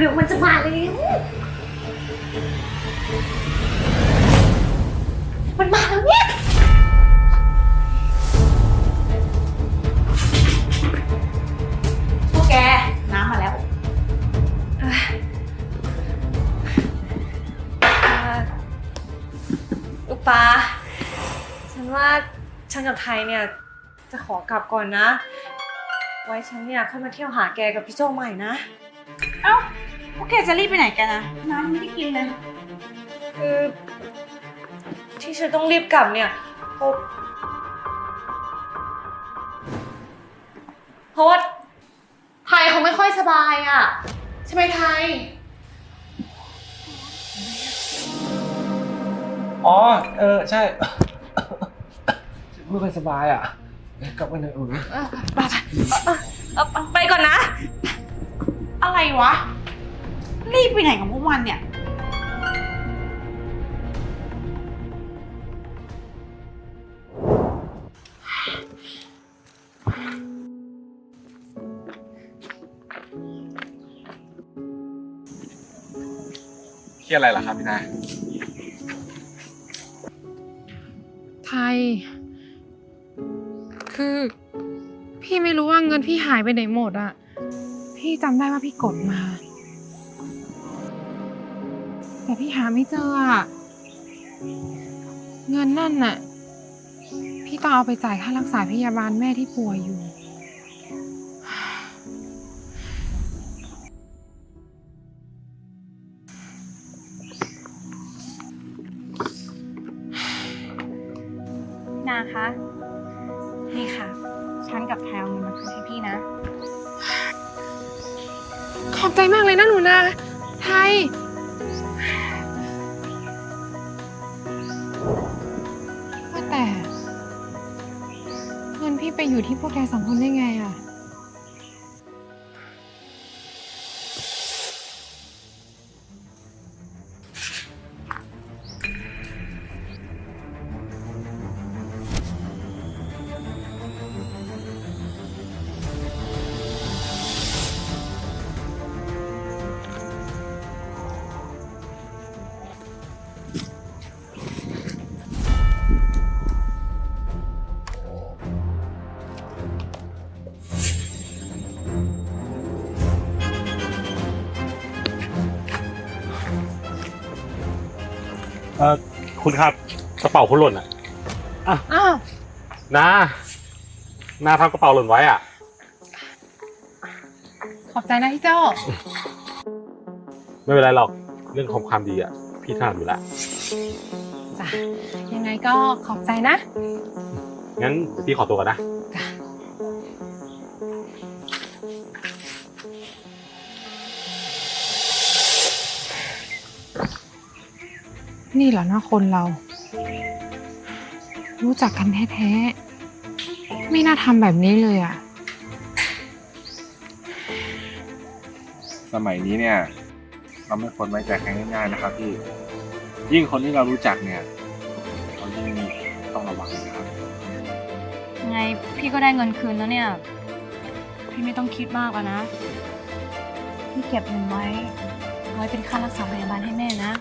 เร็วๆมันจะมาแล้วมันมาแล้วเนี่ย พวกแก น้ำมาแล้ว ลูกปลาฉันว่าฉันกับไทยเนี่ย จะขอกลับก่อนนะ ไว้ฉันเนี่ยค่อยมาเที่ยวหาแกกับพี่โจใหม่นะ เอ้าพวกแกจะรีบไปไหนกันนะน้ำยังไม่ได้กินเลย คือที่ฉันต้องรีบกลับเนี่ยเพราะเพราะว่าไทยเขาไม่ค่อยสบายอะ ใช่ไหมไทย อ๋อ เออ ใช่ไม่ค่อยสบายอะ กลับมาหน่อยอุ่นเออไปไปเออเออไปก่อนนะ อะไรวะ รีบไปไหนกับพวกมันเนี่ย เครียดอะไรล่ะครับพี่นาย ไทย คือ พี่ไม่รู้ว่าเงินพี่หายไปไหนหมดอะ พี่จำได้ว่าพี่กดมา แต่พี่หาไม่เจออะเงินนั่นน่ะ พี่ต้องเอาไปจ่ายค่ารักษาพยาบาลแม่ที่ป่วยอยู่ นาคะ ขอบใจมากเลยนะหนูนาไทย ว่าแต่ เงินพี่ไปอยู่ที่พวกแกสองคนได้ไงอะ ออคุณครับกระเป๋าคุณหล่นอะอ้าวนานาทำกระเป๋าหล่นไว้อะ ขอบใจนะพี่เจ้า ไม่เป็นไรหรอก เรื่องของความดีอะ พี่ถนัดอยู่แล้วจ้ะยังไงก็ขอบใจนะ งั้นเดี๋ยวพี่ขอตัวกันนะ นี่เหรอนะคนเรา รู้จักกันแท้ๆ ไม่น่าทำแบบนี้เลยอะ สมัยนี้เนี่ย เราไม่ควรไว้ใจใครง่ายๆนะครับพี่ ยิ่งคนที่เรารู้จักเนี่ยเขายิ่งต้องระวังนะครับ ไงพี่ก็ได้เงินคืนแล้วเนี่ย พี่ไม่ต้องคิดมากแล้วนะ พี่เก็บเงินไว้ ไว้เป็นค่ารักษาพยาบาลให้แม่นะ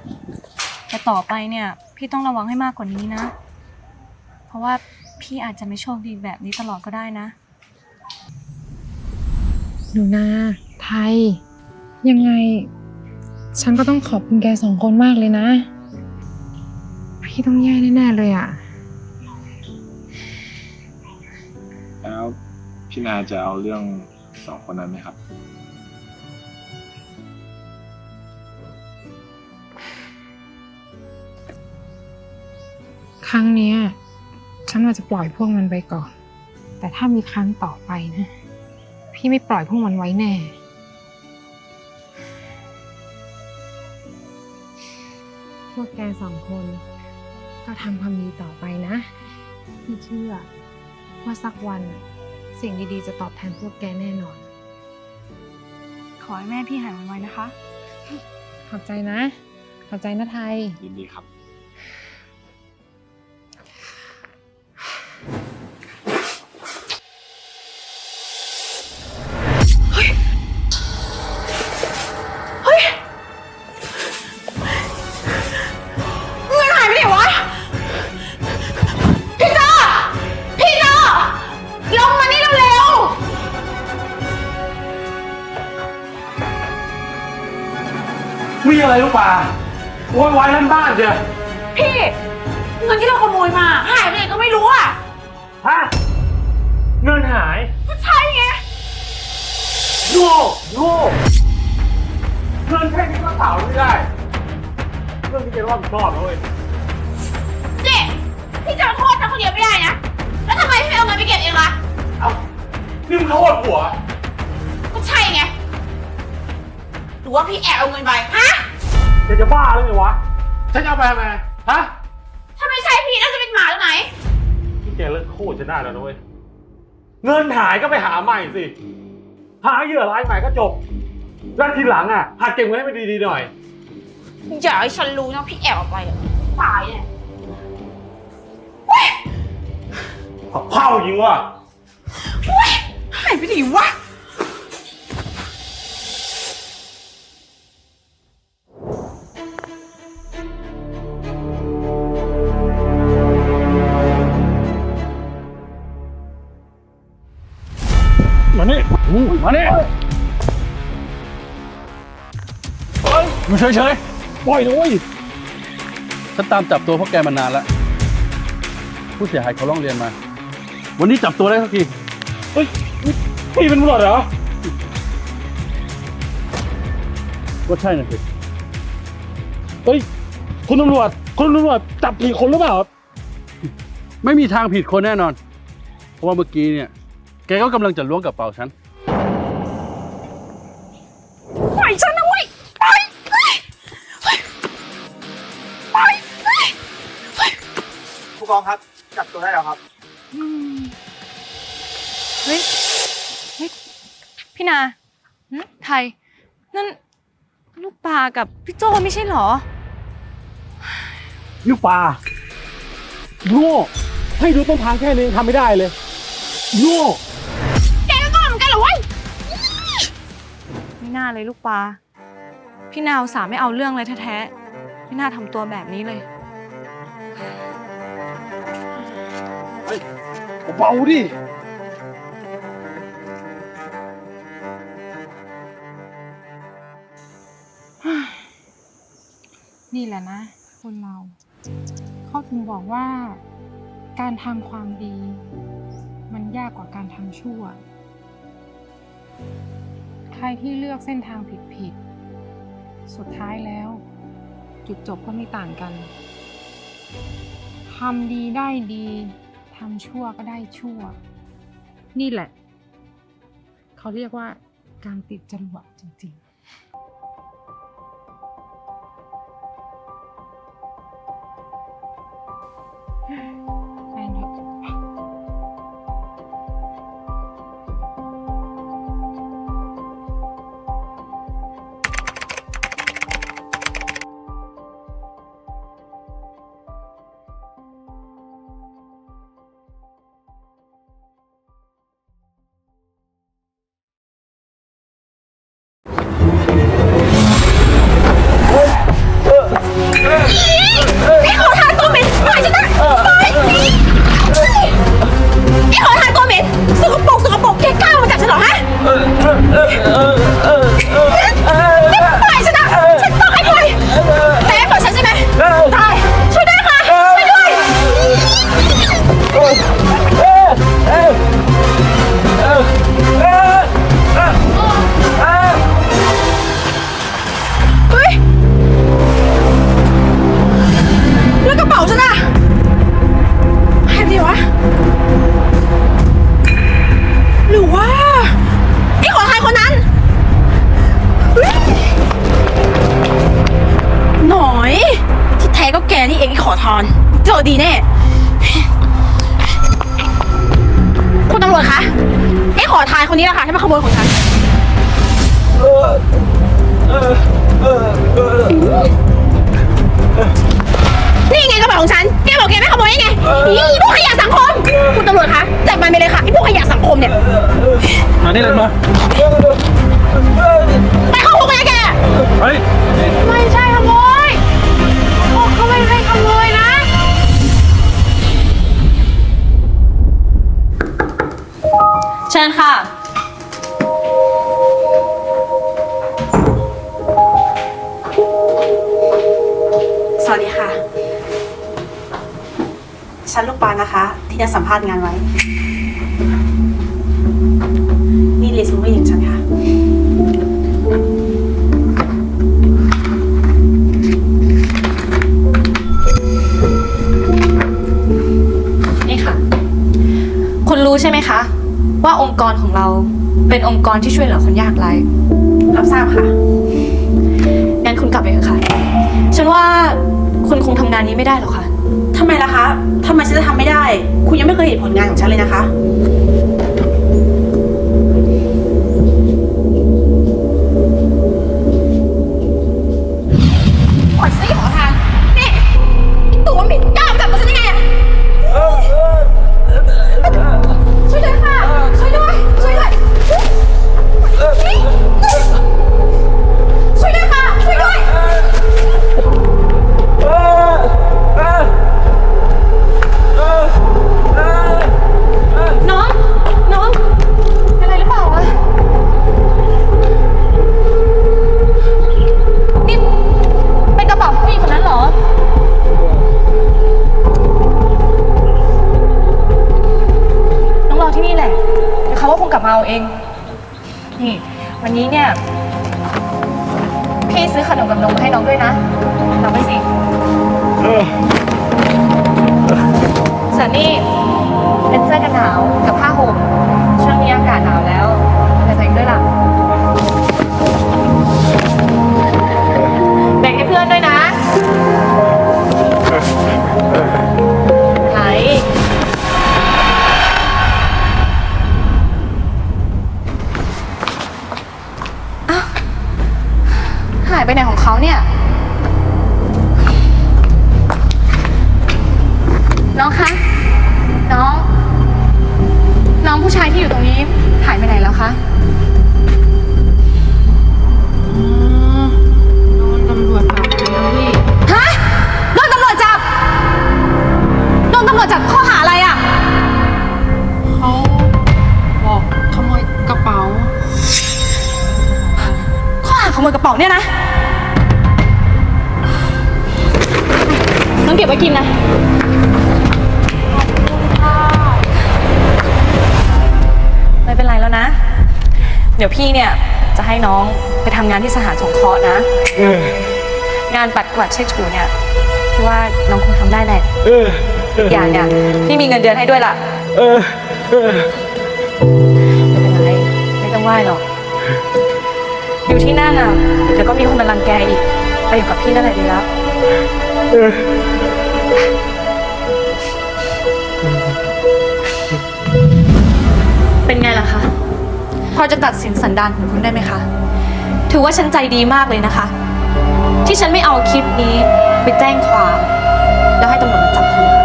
แต่ต่อไปเนี่ย พี่ต้องระวังให้มากกว่านี้นะ เพราะว่าพี่อาจจะไม่โชคดีแบบนี้ตลอดก็ได้นะ หนูนาไทย ยังไง ฉันก็ต้องขอบคุณแกสองคนมากเลยนะ พี่ต้องแย่แน่ๆเลยอะ แล้วพี่นาจะเอาเรื่องสองคนนั้นไหมครับ ครั้งเนี้ยฉันว่าจะปล่อยพวกมันไปก่อน แต่ถ้ามีครั้งต่อไปนะ พี่ไม่ปล่อยพวกมันไว้แน่ พวกแกสองคน ก็ทำความดีต่อไปนะ พี่เชื่อว่าสักวันสิ่งดีๆ จะตอบแทนพวกแกแน่นอน ขอให้แม่พี่หายไวๆนะคะ ขอบใจนะ ขอบใจนะไทย ยินดีครับ โวยวายลั่นบ้านเจ้ะพี่ เงินที่เราขโมยมา หายไปไหนก็ไม่รู้อะ ฮะ เงินหายก็ใช่ไงโง่โง่เงินแค่นี้ก็เต่าไม่ได้ เรื่องที่แกรอบผิดชอบนะเว้ยเจ๊พี่จะมาโทษฉันคนเดียวไม่ได้นะ แล้วทำไมพี่ไม่เอาเงินไปเก็บเองล่ะ เอ้านี่มึงโทษผัว ก็ใช่ไง หรือว่าพี่แอบเอาเงินไป ฮะแกจะบ้าหรือไงวะ ฉันจะเอาไปทำไมฮะถ้าไม่ใช่พี่น่าจะเป็นหมาหรือไงที่แกเลิกโคตรฉันได้แล้วนะเว้ย เงินหายก็ไปหาใหม่สิ หาเหยื่อรายใหม่ก็จบ แล้วทีหลังอะหัดเก็บเงินให้มันดีๆหน่อย อย่าให้ฉันรู้นะพี่แอบเอาไปอะตายเนี่ยเผายิงว่ะ หายไปไหนวะ อยู่เฉยๆปล่อยนะเว้ยฉันตามจับตัวพวกแกมานานแล้ว ผู้เสียหายเขาร้องเรียนมา วันนี้จับตัวได้สักที เฮ้ยนี่พี่เป็นตำรวจเหรอ ก็ใช่น่ะสิเฮ้ย คุณตำรวจ คุณตำรวจจับผีคนหรือเปล่า ไม่มีทางผิดคนแน่นอน เพราะว่าเมื่อกี้เนี่ย แกก็กำลังจะล้วงกระเป๋าฉัน กองครับ จับตัวได้แล้วครับเฮ้ยเฮ้ยพี่นาหึไทย นั่น ลูกปลากับพี่โจไม่ใช่เหรอ ลูกปลาโง่ให้ดูต้นทางแค่นี้ยังทำไม่ได้เลยโง่แกก็กล้าเหมือนกันเหรอเว้ยไม่น่าเลยลูกปลา พี่นาอุตสาห์ไม่เอาเรื่องเลยแท้ๆ ไม่น่าทำตัวแบบนี้เลย เบาดินี่แหละนะ คนเรา เขาถึงบอกว่า การทำความดี มันยากกว่าการทำชั่ว ใครที่เลือกเส้นทางผิดๆ สุดท้ายแล้ว จุดจบก็ไม่ต่างกัน ทำดีได้ดีำชั่วก็ได้ชั่ว นี่แหละ เขาเรียกว่าการติดจรวดจริงๆแได้ไงอีพวกขยะสังคม คุณตำรวจคะจับมันไปเลยค่ะไอ้พวกขยะสังคมเนี่ย มานี่เลยมาไปเข้าคุกเลยแก เฮ้ยไม่ใช่ขโมยโอ้เขาไม่ใช่ขโมยนะ เชิญค่ะวัสดีค่ะ ฉันลูกปลานะคะ ที่จะสัมภาษณ์งานไว้ นี่เรซูเม่ของฉันค่ะ นี่ค่ะ คุณรู้ใช่ไหมคะ ว่าองค์กรของเราเป็นองค์กรที่ช่วยเหลือคนยากไร้รับทราบค่ะ งั้นคุณกลับไปเถอะค่ะ ฉันว่าคุณคงทำงานนี้ไม่ได้หรอกค่ะ ทำไมล่ะคะทำไมฉันจะทำไม่ได้ คุณยังไม่เคยเห็นผลงานของฉันเลยนะคะ เอง นี่ วันนี้เนี่ย พี่ซื้อขนมกับนมให้น้องด้วยนะรับไปสิส่วนนี่เป็นเสื้อกันหนาวกับผ้าห่มช่วงนี้อากาศหนาวแล้วแต่ใส่ด้วยล่ะ เดี๋ยวพี่เนี่ยจะให้น้องไปทำงานที่สถานสงเคราะห์นะงานปัดกวาดเช็ดถูเนี่ยพี่ว่าน้องคงทำได้แหละอีกอย่างเนี่ยพี่มีเงินเดือนให้ด้วยล่ะไม่เป็นไร ไม่ต้องไหว้หรอก อยู่ที่นั่นอะเดี๋ยวก็มีคนมารังแกอีก ไปอยู่กับพี่นั่นแหละดีแล้วเป็นไงล่ะคะพ อจะตัดสินสันดานของคุณได้ไหมคะ ถือว่าฉันใจดีมากเลยนะคะ ที่ฉันไม่เอาคลิปนี้ไปแจ้งความ แล้วให้ตำรวจมาจับคุณค่ะ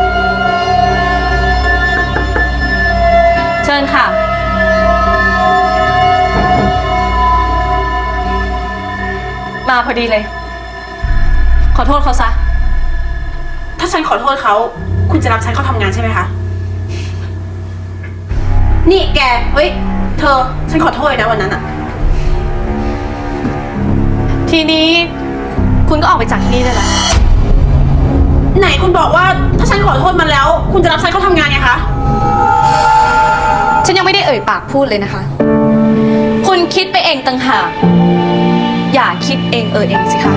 เชิญค่ะ มาพอดีเลย ขอโทษเขาซะ ถ้าฉันขอโทษเขา คุณจะรับฉันเข้าทำงานใช่ไหมคะ นี่แก เฮ้ย เธอ ฉันขอโทษเลยนะวันนั้นอะทีนี้คุณก็ออกไปจากที่นี่ได้แล้วไหนคุณบอกว่าถ้าฉันขอโทษมันแล้ว คุณจะรับฉันเข้าทำงานไงคะ ฉันยังไม่ได้เอ่ยปากพูดเลยนะคะ คุณคิดไปเองต่างหาก อย่าคิดเองเออเองสิคะ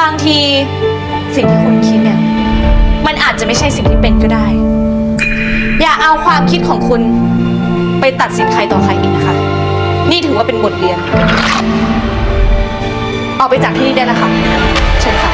บางทีสิ่งที่คุณคิดเนี่ย มันอาจจะไม่ใช่สิ่งที่เป็นก็ได้ อย่าเอาความคิดของคุณ ไปตัดสินใครต่อใครอีกนะคะ นี่ถือว่าเป็นบทเรียน ออกไปจากที่นี่ได้แล้วค่ะเชิญค่ะ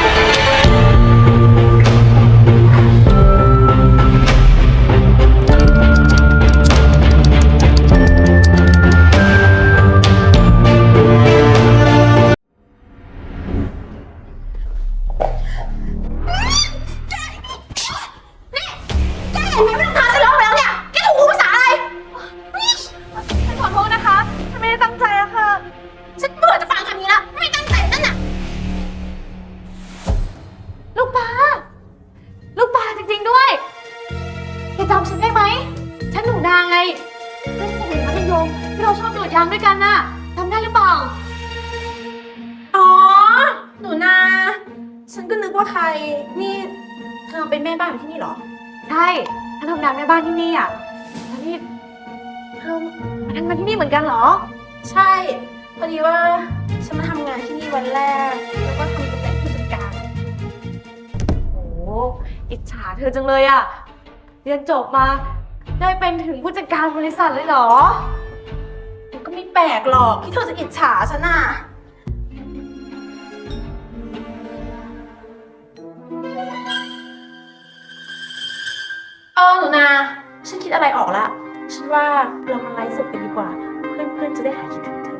ที่เราชอบโดดยางด้วยกันน่ะจำได้หรือเปล่า อ๋อ หนูนา ฉันก็นึกว่าว่าใคร นี่เธอเป็นแม่บ้านอยู่ที่นี่เหรอ ใช่ฉันทำงานแม่บ้านที่นี่อะแล้วนี่เธอมาทำงานที่นี่เหมือนกันเหรอ ใช่ พอดีว่าฉันมาทำงานที่นี่วันแรก แล้วก็ทำตำแหน่งผู้จัดการ โอ้อิจฉาเธอจังเลยอะ เรียนจบมาได้เป็นถึงผู้จัดการบริษัทเลยเหรอ มันก็ไม่แปลกหรอกที่เธอจะอิจฉาฉันน่ะ เออหนูนา ฉันคิดอะไรออกละ ฉันว่าเรามาไลฟ์สดกันดีกว่า เพื่อนๆจะได้หายคิดถึงเธอ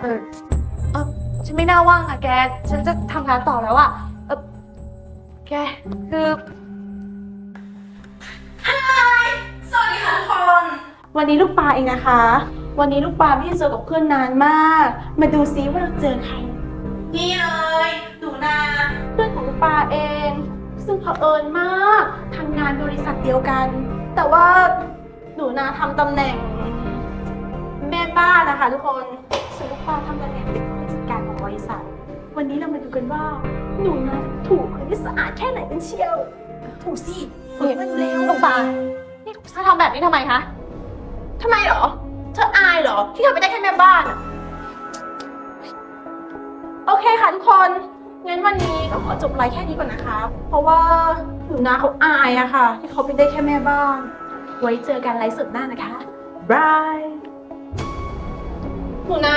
เออเออฉันไม่น่าว่างอะแก ฉันจะทำงานต่อแล้วอะ เออแก คือ วันนี้ลูกปลาเองนะคะ วันนี้ลูกปลาไม่ได้เจอกับเพื่อนนานมาก มาดูซิว่าเราเจอใคร นี่เลยหนูนาเพื่อนของลูกปลาเอง ซึ่งเผอิญมากทำงานบริษัทเดียวกัน แต่ว่าหนูนาทำตำแหน่ง แม่บ้านนะคะทุกคนส่วนลูกปลาทำตำแหน่งเป็นผู้จัดการของบริษัท วันนี้เรามาดูกันว่า หนูนาจะถูกคนที่สะอาดแค่ไหนกันเชียว ถูกสิเปิดมันเร็วลูกปลานี่เธอทำแบบนี้ทำไมคะ ทำไมเหรอ เธออายเหรอ ที่เธอไม่ได้แค่แม่บ้านอะโอเคค่ะทุกคน งั้นวันนี้ก็ขอจบไลฟ์แค่นี้ก่อนนะคะ เพราะว่าหนูนาเขาอายอะค่ะ ที่เขาเป็นได้แค่แม่บ้าน ไว้เจอกันไลฟ์สดหน้านะคะบายหนูนา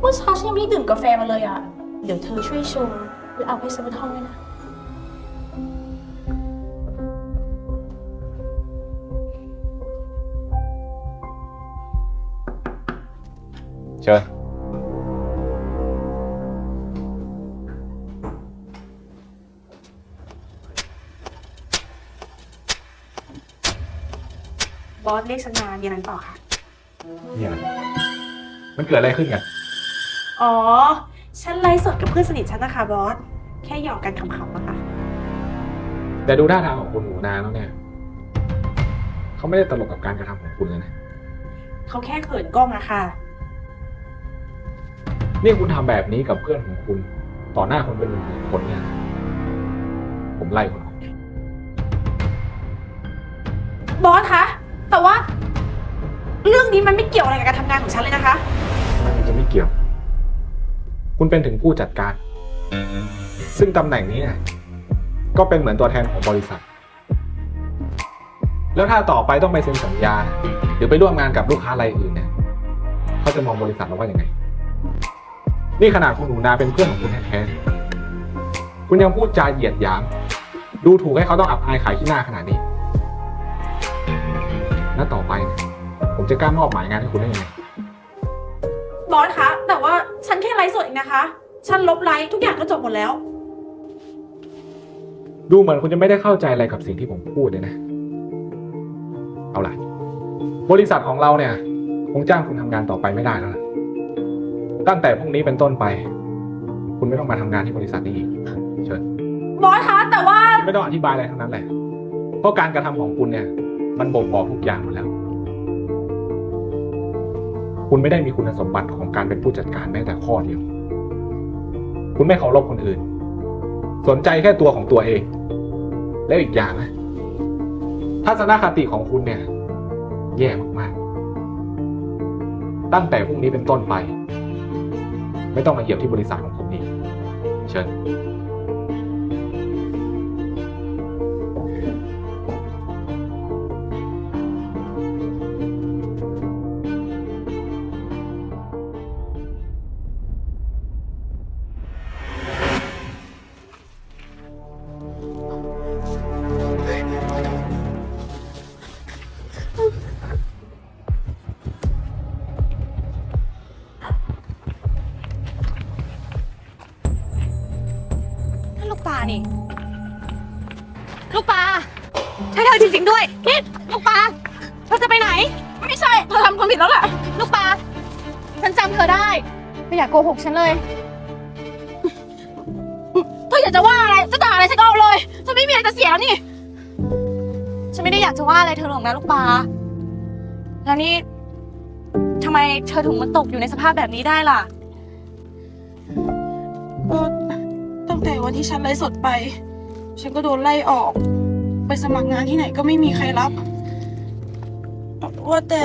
เมื่อเช้าฉันยังไม่ได้ดื่มกาแฟมาเลยอะเดี๋ยวเธอช่วยชงแล้วเอาไปสักบนห้องด้วยนะ เชิญบอสเรียกฉันมามีอะไรต่อคะเนี่ยมันเกิดอะไรขึ้นกันอ๋อ ฉันไลฟ์สดกับเพื่อนสนิทฉันนะคะบอส แค่หยอกกันขำๆนะคะ แต่ดูท่าทางของคุณหนูนาแล้วเนี่ยเขาไม่ได้ตลกกับการกระทำของคุณเลยนะ เขาแค่เขินกล้องอะค่ะ นี่คุณทำแบบนี้กับเพื่อนของคุณ ต่อหน้าคนเป็นหมื่นคนเนี่ย ผมไล่คุณออกบอสคะ แต่ว่า เรื่องนี้มันไม่เกี่ยวอะไรกับการทำงานของฉันเลยนะคะ มันจะไม่เกี่ยว คุณเป็นถึงผู้จัดการ ซึ่งตำแหน่งนี้เนี่ยก็เป็นเหมือนตัวแทนของบริษัท แล้วถ้าต่อไปต้องไปเซ็นสัญญา หรือไปร่วมงานกับลูกค้ารายอื่นเนี่ย เขาจะมองบริษัทเราว่าอย่างไง นี่ขนาดคุณหนูนาเป็นเพื่อนของคุณแท้ๆ คุณยังพูดจาเหยียดหยาม ดูถูกให้เขาต้องอับอายขายขี้หน้าขนาดนี้ แล้วต่อไปเนี่ยผมจะกล้ามอบหมายงานให้คุณได้ยังไง บอสคะ แต่ว่าฉันแค่ไลฟ์สดเองนะคะ ฉันลบไลฟ์ทุกอย่างก็จบหมดแล้ว ดูเหมือนคุณจะไม่ได้เข้าใจอะไรกับสิ่งที่ผมพูดเลยนะ เอาล่ะ บริษัทของเราเนี่ย คงจ้างคุณทำงานต่อไปไม่ได้แล้วล่ะ ตั้งแต่พรุ่งนี้เป็นต้นไป คุณไม่ต้องมาทำงานที่บริษัทนี้อีกเชิญบอสคะแต่ว่าคุณไม่ต้องอธิบายอะไรทั้งนั้นแหละเพราะการกระทำของคุณเนี่ย มันบ่งบอกทุกอย่างหมดแล้ว คุณไม่ได้มีคุณสมบัติของการเป็นผู้จัดการแม้แต่ข้อเดียว คุณไม่เคารพคนอื่น สนใจแค่ตัวของตัวเอง แล้วอีกอย่างนะทัศนคติของคุณเนี่ย แย่มากๆ ตั้งแต่พรุ่งนี้เป็นต้นไป ไม่ต้องมาเหยียบที่บริษัทของผมนี่เชิญ นั่นลูกปลานี่ ลูกปลาใช่เธอจริงๆด้วยนี่ลูกปลาเธอจะไปไหน ไม่ใช่เธอทำความผิดแล้วแหละลูกปลาฉันจำเธอได้ไม่อยากโกหกฉันเลยเธออยากจะว่าอะไรจะด่าอะไรฉันก็เอาเลยฉันไม่มีอะไรจะเสียแล้วนี่ ฉันไม่ได้อยากจะว่าอะไรเธอหรอกนะลูกปลาแล้วนี่ทำไมเธอถึงมาตกอยู่ในสภาพแบบนี้ได้ล่ะ แต่วันที่ฉันไลฟ์สดไป ฉันก็โดนไล่ออก ไปสมัครงานที่ไหนก็ไม่มีใครรับ ว่าแต่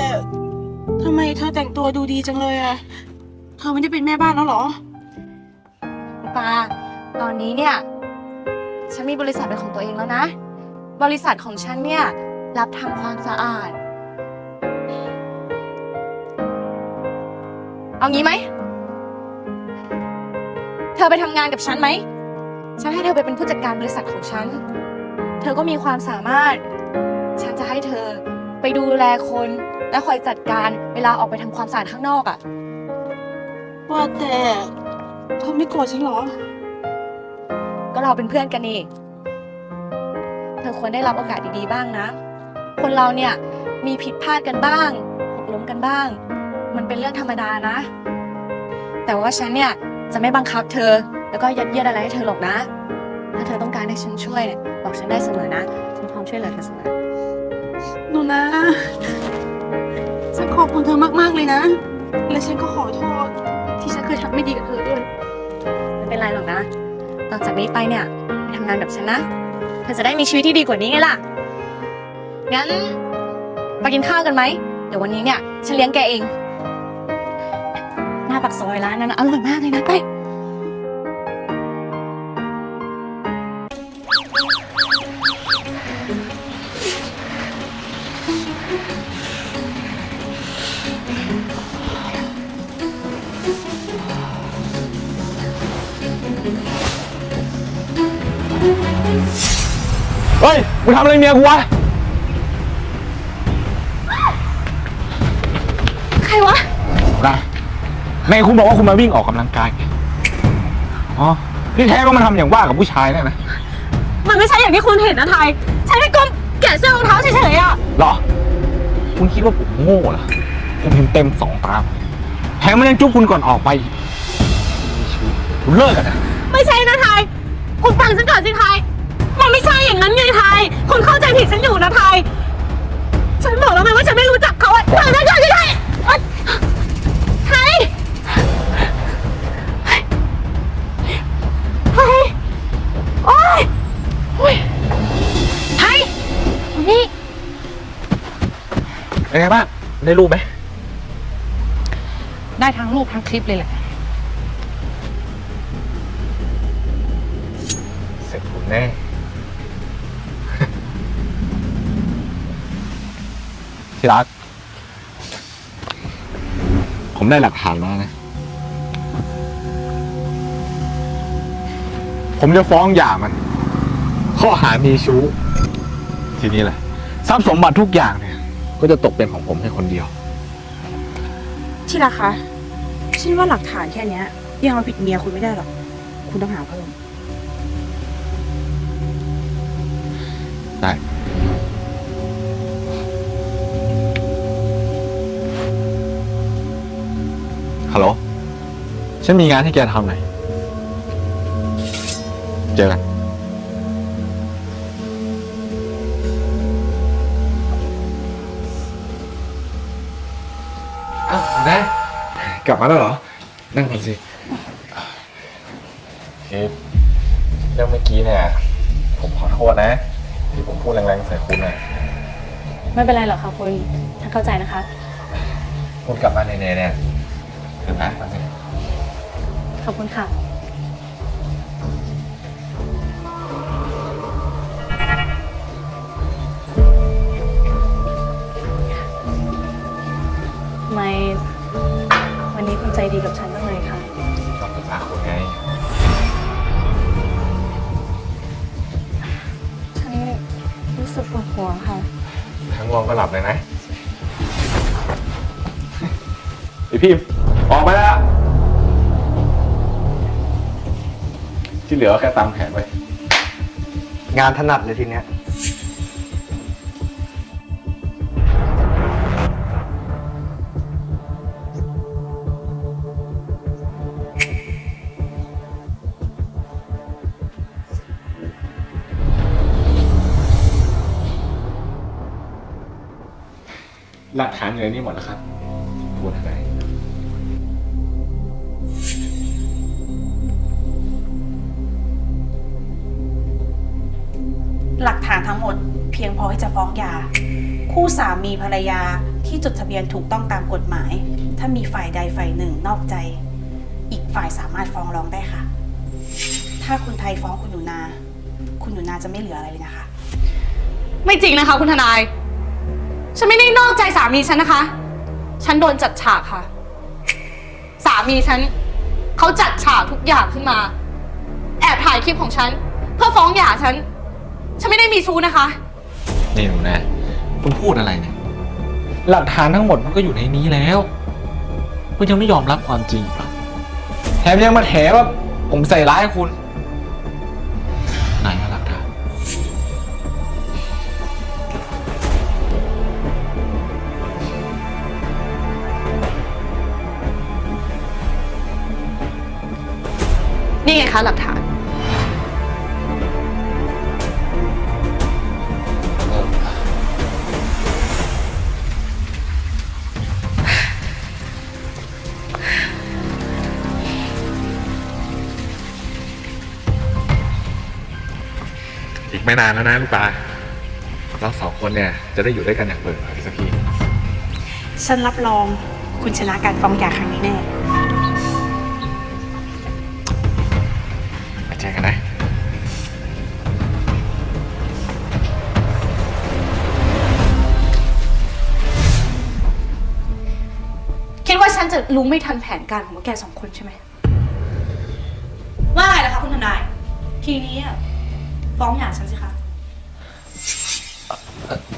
ทำไมเธอแต่งตัวดูดีจังเลยอะเธอไม่ได้เป็นแม่บ้านแล้วเหรอ ปาตอนนี้เนี่ย ฉันมีบริษัทเป็นของตัวเองแล้วนะ บริษัทของฉันเนี่ย รับทำความสะอาด เอางี้ไหม เธอไปทำงานกับฉันไหม ฉันให้เธอไปเป็นผู้จัดการบริษัทของฉัน เธอก็มีความสามารถ ฉันจะให้เธอไปดูแลคนและคอยจัดการเวลาออกไปทำความสะอาดข้างนอกอะ่ะ ว่าแต่เธอไม่โกรธฉันเหรอ ก็เราเป็นเพื่อนกันนี่ เธอควรได้รับโอกาสดีๆบ้างนะ คนเราเนี่ยมีผิดพลาดกันบ้างหกล้มกันบ้าง มันเป็นเรื่องธรรมดานะ แต่ว่าฉันเนี่ยจะไม่บังคับเธอ แล้วก็ยัดเยียดอะไรให้เธอหรอกนะ ถ้าเธอต้องการให้ฉันช่วยเนี่ยบอกฉันได้เสมอนะ ฉันพร้อมช่วยเหลือเธอเสมอหนูนะ ฉันขอบคุณเธอมากๆเลยนะ และฉันก็ขอโทษ ที่ฉันเคยทำไม่ดีกับเธอด้วย ไม่เป็นไรหรอกนะ ต่อจากนี้ไปเนี่ยไปทำงานกับฉันนะ เธอจะได้มีชีวิตที่ดีกว่านี้ไงล่ะ งั้นไปกินข้าวกันไหม เดี๋ยววันนี้เนี่ยฉันเลี้ยงแกเอง หน้าปักซอยร้านนั้นนะอร่อยมากเลยนะไป มึงทำอะไรเมียกูวะ ใครวะ นะในคุณบอกว่าคุณมาวิ่งออกกำลังกายอ๋อ ที่แท้ก็มาทำอย่างว่ากับผู้ชายเนี่ยนะมันไม่ใช่อย่างที่คุณเห็นนะไทยฉันแค่ก้มแกะเสื้อรองเท้าเฉยๆอะเหรอ คุณคิดว่าผมโง่เหรอ ผมเห็นเต็มสองตาแถมมันยังจุ๊บคุณก่อนออกไปอีกมีชีวิตคุณเลิกกันนะ ไม่ใช่นะไทย คุณฟังฉันก่อนสิไทย มันไม่ใช่อย่างนั้นไงไทยคุณเข้าใจผิดฉันอยู่นะไทย ฉันบอกแล้วไงว่าฉันไม่รู้จักเขาอะฟังฉันก่อนสิไทยเอ้ยไทยไทยโอ๊ยโอ๊ยไทยนี่เป็นไงบ้างได้รูปไหมได้ทั้งรูปทั้งคลิปเลยแหละ เสร็จคุณแน่ ที่รัก ผมได้หลักฐานมานะ ผมจะฟ้องหย่ามัน ข้อหามีชู้ ทีนี้แหละทรัพย์สมบัติทุกอย่างเนี่ย ก็จะตกเป็นของผมแค่คนเดียว ที่รักคะฉันว่าหลักฐานแค่เนี้ย ยังเอาผิดเมียคุณไม่ได้หรอก คุณต้องหาเพิ่ม ได้ ฮัลโหล ฉันมีงานให้แกทำหน่อย เจอกัน อ้าวนะ กลับมาแล้วเหรอ นั่งก่อนสิ คือเรื่องเมื่อกี้เนี่ย ผมขอโทษนะ ที่ผมพูดแรงๆใส่คุณน่ะไม่เป็นไรหรอกค่ะคุณฉันเข้าใจนะคะ คุณกลับมาเหนื่อยๆเนี่ย เดี๋ยวนะมาสิขอบคุณค่ะทำไมวันนี้คุณใจดีกับฉันจังเลยค่ะชอบปรึกษาคุณไง ฉันรู้สึกปวดหัวค่ะ ทั้งง่วงก็หลับเลยนะ ไอพี่ ออกไปแล้ว ที่เหลือก็แค่ตามแผนไว้ งานถนัดเลยทีเนี้ย หลักฐานอยู่ในนี้หมดแล้วครับพูดอะไร หลักฐานทั้งหมดเพียงพอที่จะฟ้องหย่า คู่สามีภรรยาที่จดทะเบียนถูกต้องตามกฎหมาย ถ้ามีฝ่ายใดฝ่ายหนึ่งนอกใจ อีกฝ่ายสามารถฟ้องร้องได้ค่ะ ถ้าคุณไทยฟ้องคุณหนูนา คุณหนูนาจะไม่เหลืออะไรเลยนะคะ ไม่จริงนะคะ คุณทนาย ฉันไม่ได้นอกใจสามีฉันนะคะ ฉันโดนจัดฉากค่ะ สามีฉันเขาจัดฉากทุกอย่างขึ้นมา แอบถ่ายคลิปของฉัน เพื่อฟ้องหย่าฉัน ฉันไม่ได้มีชู้นะคะ นี่หนูนะคุณพูดอะไรเนี่ย หลักฐานทั้งหมดมันก็อยู่ในนี้แล้วคุณยังไม่ยอมรับความจริงอีกเหรอแถมยังมาแถว่าผมใส่ร้ายคุณ ไหนอะหลักฐาน นี่ไงคะหลักฐาน ไม่นานแล้วนะลูกตาเราสองคนเนี่ยจะได้อยู่ด้วยกันอย่างเปิดเผยสักทีฉันรับรองคุณชนะการฟ้องหย่าครั้งนี้แน่ไปเจอกันนะคิดว่าฉันจะรู้ไม่ทันแผนการของพวกแกสองคนใช่ไหมว่าไงล่ะคะคุณทนาย ทีนี้อะ ฟ้องหย่าฉันสิคะ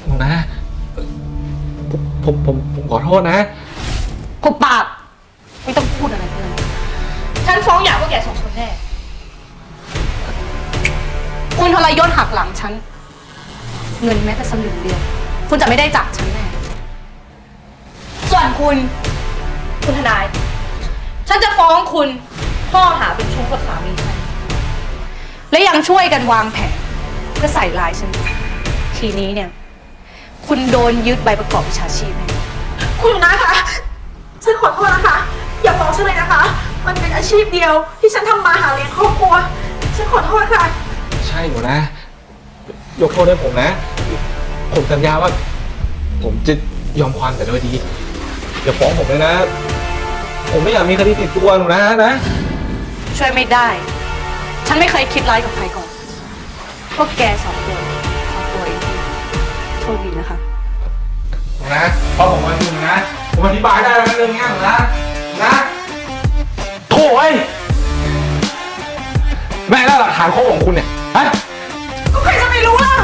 หนูนะเอ่อผมผมผมผมขอโทษนะหุบปากไม่ต้องพูดอะไรเลยฉันฟ้องหย่าพวกแกสองคนแน่ คุณทรยศหักหลังฉัน เงินแม้แต่สลึงเดียว คุณจะไม่ได้จากฉันแน่ ส่วนคุณ คุณทนาย ฉันจะฟ้องคุณข้อหาเป็นชู้กับสามีฉัน และยังช่วยกันวางแผนเพื่อใส่ร้ายฉัน ทีนี้เนี่ย คุณโดนยึดใบประกอบวิชาชีพแน่คุณหนูนาคะ ฉันขอโทษนะคะ อย่าฟ้องฉันเลยนะคะ มันเป็นอาชีพเดียวที่ฉันทำมาหาเลี้ยงครอบครัว ฉันขอโทษค่ะ ใช่หนูนะ ยกโทษให้ผมนะ ผมสัญญาว่า ผมจะยอมความแต่โดยดีอย่าฟ้องผมเลยนะ ผมไม่อยากมีคดีติดตัวหนูนะนะ ช่วยไม่ได้ ฉันไม่เคยคิดร้ายกับใครก่อน พวกแกสองตัวสองตัวเองโทษดีนะคะนะพราะผมวันหนึ่งนะ ผมอธิบายได้แล้วเรื่องเนี้ยผมนะนะโถ่ไอ้แม่ได้หลักฐานครบของคุณเนี่ยฮะ ก็ใครจะไม่รู้ล่ะ